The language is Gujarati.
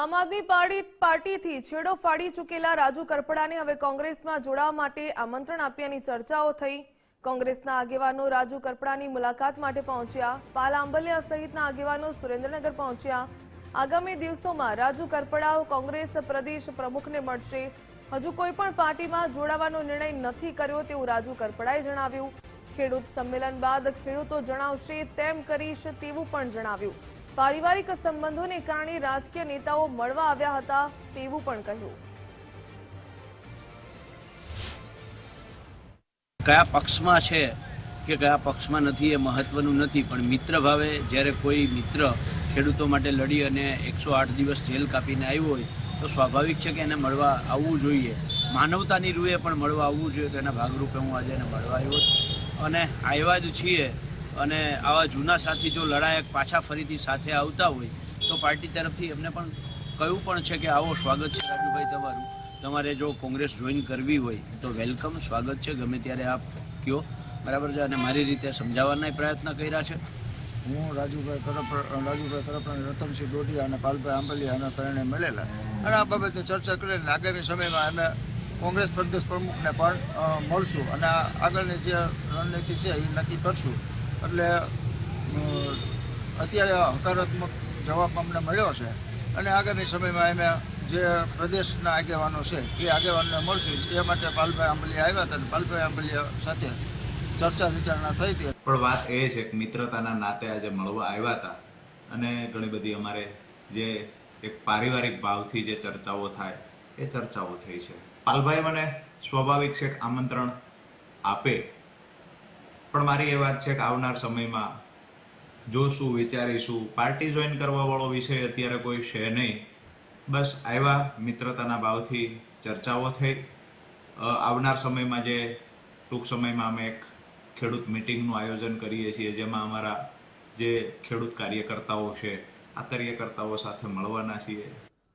આમ આદમી પાર્ટી પાર્ટીથી છેડો ફાડી ચૂકેલા રાજુ કરપડાને હવે કોંગ્રેસમાં જોડાવા માટે આમંત્રણ આપ્યાની ચર્ચાઓ થઈ. કોંગ્રેસના આગેવાનો રાજુ કરપડાની મુલાકાત માટે પહોંચ્યા. પાલ આંબલિયા સહિતના આગેવાનો સુરેન્દ્રનગર પહોંચ્યા. આગામી દિવસોમાં રાજુ કરપડા કોંગ્રેસ પ્રદેશ પ્રમુખને મળશે. હજુ કોઈ પણ પાર્ટીમાં જોડાવાનો નિર્ણય નથી કર્યો તેવું રાજુ કરપડાએ જણાવ્યું. ખેડૂત સંમેલન બાદ ખેડૂતો જણાવશે તેમ કરીશ તેવું પણ જણાવ્યું. પારિવારિક સંબંધોને કારણે રાજકીય નેતાઓ મળવા આવ્યા હતા તેવું પણ કહ્યું. કયા પક્ષમાં છે કે કયા પક્ષમાં નથી એ મહત્વનું નથી, પણ મિત્ર ભાવે જ્યારે કોઈ મિત્ર ખેડૂતો માટે લડી અને એકસો આઠ દિવસ જેલ કાપીને આવ્યો હોય, તો સ્વાભાવિક છે કે એને મળવા આવવું જોઈએ. માનવતાની રૂએ પણ મળવા આવવું જોઈએ, તો એના ભાગરૂપે હું આજે એને મળવા આવ્યો અને આવ્યા જ છીએ અને આવા જૂના સાથી જો લડાયક પાછા ફરીથી સાથે આવતા હોય, તો પાર્ટી તરફથી એમને પણ કહ્યું પણ છે કે આવો સ્વાગત છે રાજુભાઈ તમારું. તમારે જો કોંગ્રેસ જોઈન કરવી હોય, તો વેલકમ, સ્વાગત છે, ગમે ત્યારે આપ કયો. બરાબર છે, અને મારી રીતે સમજાવવાના પ્રયત્ન કર્યા છે. હું રાજુભાઈ કરપ રાજુભાઈ કરપડા રતનસિંહ ડોડિયા અને પાલભાઈ આંબલિયા અને પરિણે મળેલા. અને આ બાબતે ચર્ચા કરીને આગામી સમયમાં અમે કોંગ્રેસ પ્રદેશ પ્રમુખને પણ મળશું. અને આગળની જે રણનીતિ છે, એ નક્કી કરશું. એટલે અત્યારે હકારાત્મક જવાબ અમને મળ્યો છે. અને આગામી સમયમાં અમે જે પ્રદેશના આગેવાનો છે, એ આગેવાનને મળશું. એ માટે પાલભાઈ આંબલિયા આવ્યા હતા અને પાલભાઈ આંબલિયા સાથે ચર્ચા વિચારણા થઈ હતી. પણ વાત એ છે કે મિત્રતાના નાતે આજે મળવા આવ્યા હતા. અને ઘણી બધી અમારે જે એક પારિવારિક ભાવથી જે ચર્ચાઓ થાય, એ ચર્ચાઓ થઈ છે. પાલભાઈ મને સ્વાભાવિક છે આમંત્રણ આપે. પણ મારી એ વાત છે કે આવનાર સમયમાં જોશું વિચારીશું પાર્ટી જોઈન કરવા વાળો વિષય અત્યારે કોઈ છે નહીં. બસ આવ્યા, મિત્રતાના ભાવથી ચર્ચાઓ થઈ. આવનાર સમયમાં જે ટૂંક સમયમાં અમે એક ખેડૂત મિટિંગનું આયોજન કરીએ છીએ, જેમાં અમારા જે ખેડૂત કાર્યકર્તાઓ છે, આ કાર્યકર્તાઓ સાથે મળવાના છીએ.